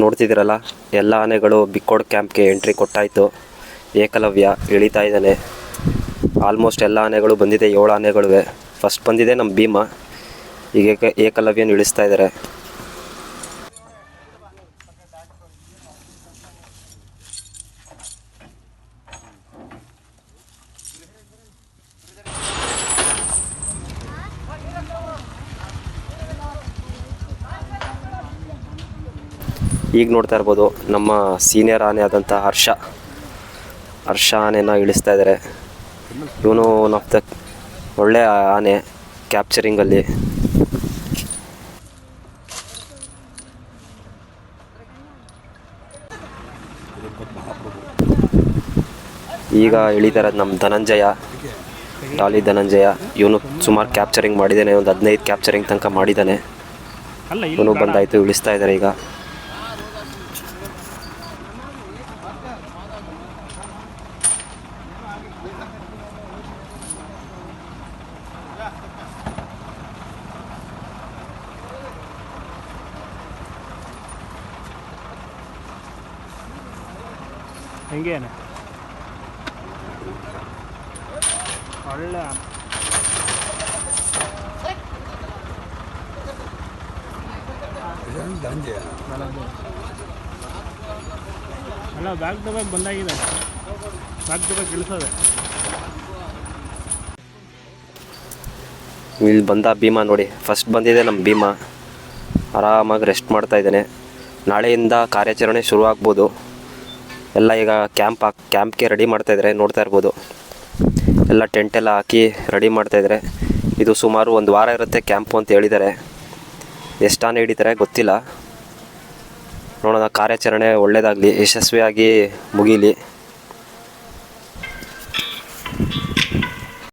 ನೋಡ್ತಿದ್ದೀರಲ್ಲ, ಎಲ್ಲ ಆನೆಗಳು ಬಿಕ್ಕೋಡ್ ಕ್ಯಾಂಪ್ಗೆ ಎಂಟ್ರಿ ಕೊಟ್ಟಾಯಿತು. ಏಕಲವ್ಯ ಇಳಿತಾ ಇದ್ದಾನೆ. ಆಲ್ಮೋಸ್ಟ್ ಎಲ್ಲ ಆನೆಗಳು ಬಂದಿದೆ, ಏಳು ಆನೆಗಳಿವೆ. ಫಸ್ಟ್ ಬಂದಿದೆ ನಮ್ಮ ಭೀಮ. ಈಗ ಏಕಲವ್ಯನ ಇಳಿಸ್ತಾ ಇದ್ದಾರೆ ಈಗ ನೋಡ್ತಾ ಇರ್ಬೋದು ನಮ್ಮ ಸೀನಿಯರ್ ಆನೆ ಆದಂಥ ಹರ್ಷ. ಹರ್ಷ ಆನೆನ ಇಳಿಸ್ತಾ ಇದ್ದಾರೆ ಇವನು ಒನ್ ಆಫ್ ದ ಒಳ್ಳೆ ಆನೆ ಕ್ಯಾಪ್ಚರಿಂಗಲ್ಲಿ ಈಗ ಇಳಿತಾರೆ ನಮ್ಮ ಧನಂಜಯ ಟಾಲಿ ಧನಂಜಯ. ಇವನು ಸುಮಾರು ಕ್ಯಾಪ್ಚರಿಂಗ್ ಮಾಡಿದ್ದಾನೆ. ಒಂದು ಹದಿನೈದು ಕ್ಯಾಪ್ಚರಿಂಗ್ ತನಕ ಮಾಡಿದ್ದಾನೆ. ಇವನು ಬಂದಾಯಿತು ಇಳಿಸ್ತಾ ಇದ್ದಾರೆ ಈಗ. ಹೆಂಗೇನೆ. ಒಳ್ಳೆ ಅಲ್ಲ, ಬ್ಯಾಗ್ ಟು ಬ್ಯಾಗ್ ಬಂದಾಗಿದೆ. ಬ್ಯಾಗ್ ಟು ಬ್ಯಾಗ್ ಇಳಿಸೋದೆ. ಇಲ್ಲಿ ಬಂದ ಭೀಮಾ ನೋಡಿ. ಫಸ್ಟ್ ಬಂದಿದೆ ನಮ್ಮ ಭೀಮಾ. ಆರಾಮಾಗಿ ರೆಸ್ಟ್ ಮಾಡ್ತಾ ಇದ್ದಾನೆ. ನಾಳೆಯಿಂದ ಕಾರ್ಯಾಚರಣೆ ಶುರು ಆಗ್ಬೋದು ಎಲ್ಲ ಈಗ ಕ್ಯಾಂಪ್ ಹಾಕಿ ಕ್ಯಾಂಪ್ಗೆ ರೆಡಿ ಮಾಡ್ತಾ ಇದ್ದಾರೆ ನೋಡ್ತಾ ಇರ್ಬೋದು. ಎಲ್ಲ ಟೆಂಟ್ ಎಲ್ಲ ಹಾಕಿ ರೆಡಿ ಮಾಡ್ತಾ ಇದ್ದಾರೆ ಇದು ಸುಮಾರು ಒಂದು ವಾರ ಇರುತ್ತೆ ಕ್ಯಾಂಪು ಅಂತ ಹೇಳಿದ್ದಾರೆ ಎಷ್ಟಾನೇ ಹಿಡಿತಾರೆ ಗೊತ್ತಿಲ್ಲ. ನೋಡೋಣ, ಕಾರ್ಯಾಚರಣೆ ಒಳ್ಳೆಯದಾಗಲಿ ಯಶಸ್ವಿಯಾಗಿ ಮುಗೀಲಿ.